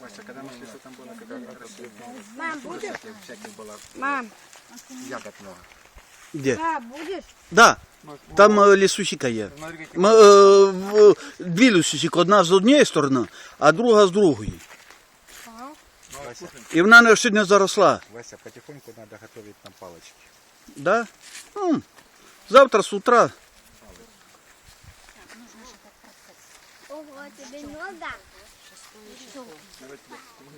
Вася, когда мы шли, что там было, когда росли, Мам, будешь? всяких, всяких было Мам, ягод много. Де? да, будешь? Да. Там е, лісусіка є. Смотри, какие М, е, в- Дві лісусіки, одна з однієї сторони, а друга з другої. Вася, І вона не ще не заросла. Вася, потихоньку надо готовить нам палочки. Да? М, Завтра з утра. Ого, тебе много?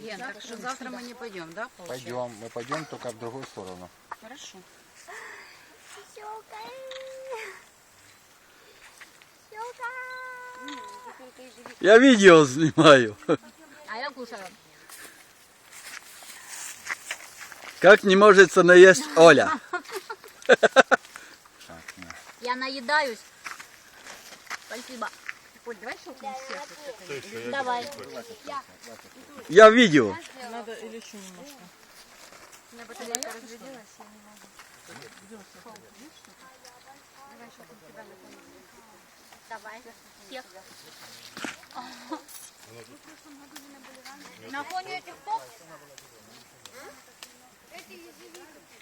Лен, так что завтра мы не пойдем, да? получается? Пойдем, мы пойдем только в другую сторону. Хорошо. Щелка. Щелка. Я відео знімаю. А я кушаю. Як не може це наїсть Оля. Так, нет. Я наедаюсь. Спасибо. Оль, давай щелкнем все. Давай. Я відео. Надо или еще немножко. У меня батарейка разрядилась, я не могу. Давай. Всех. На фоне этих топ?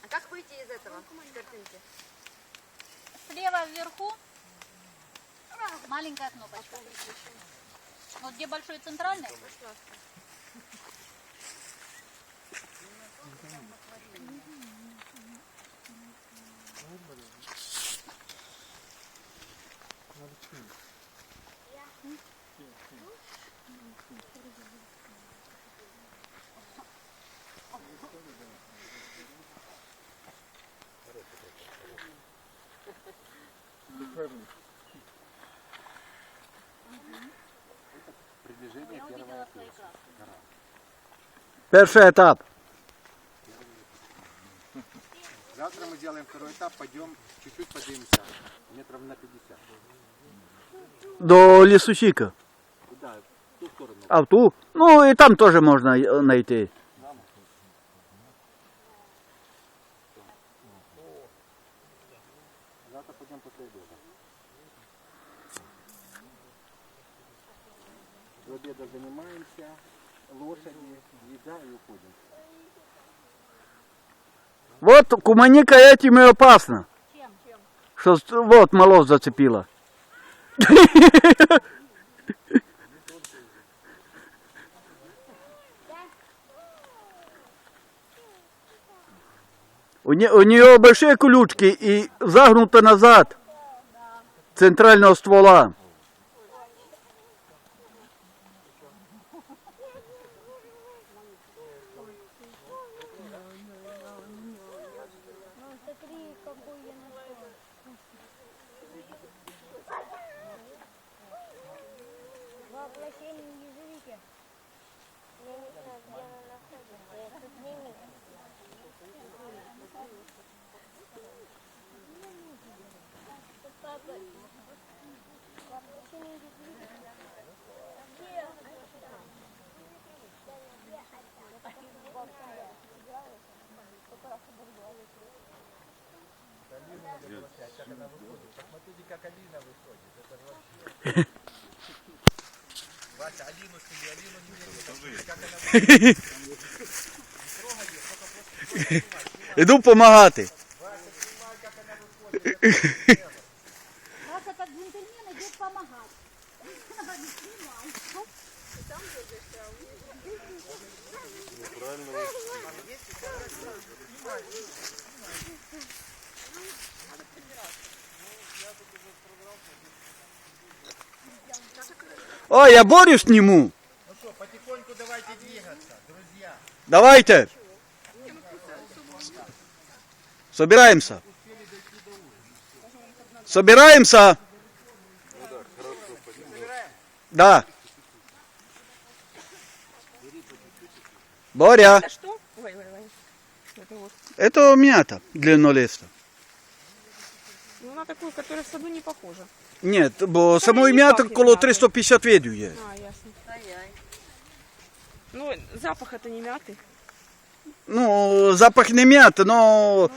А как выйти из этого, картинки? Слева вверху маленькая кнопочка. Вот где большой центральный. Приближение первого Перший етап. Завтра мы сделаем второй этап, пойдем чуть-чуть поднимемся, метров на 50. До лісусіка. Куда? В ту сторону. А в ту? Ну і там теж можна е, знайти. Завтра пойдем после обеда. До обеда занимаемся, лошади, еда и уходим. Вот куманика этим и опасно. Что с- вот молов зацепила. У, не- у нее большие колючки и загнуто назад центрального ствола. Смотри, какой я нашел. Воплощение языки. Я не знаю, где она находится. Я тут не вижу. Папа, воплощение языки. Где? Посмотрите, как Алина выходит. Это же вообще. Вася, Алину сними, Алину не видно. Как она Іду помагати. Раз этот джентльмен идет помогать. О, я Борю сниму. Ну что, потихоньку давайте двигаться, друзья. Давайте. Собираемся. Собираемся. Да. Боря, Это что? Ой, ой, ой. Это вот. это мята. Ну, на такую, которая в саду не похожа. Ні, бо самої не м'яти пахне коло м'ятою. 350 видів є. А, ясно. Ай-яй. Ну, запах это не мяты. Ну, запах не м'яти, но,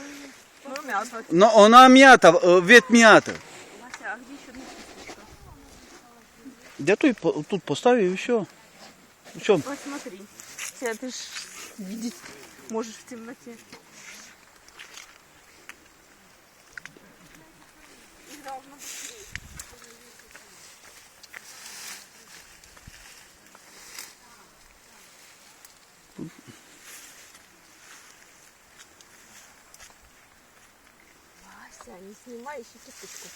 Ну, мята. но вона м'ята, е, вид м'яти. Вася, а где еще Я тут, по- тут поставив і все. В чому? Вот смотри. Тебя ты ж видеть можешь в темноте. Вася, не снимай еще кисточку.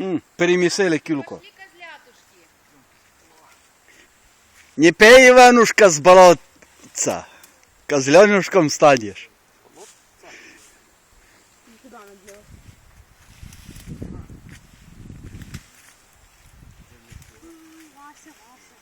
М, перемісили кілько. Не пей, Іванушка, з болотця. Козленушком станеш. Куда она делась? Вася, Вася.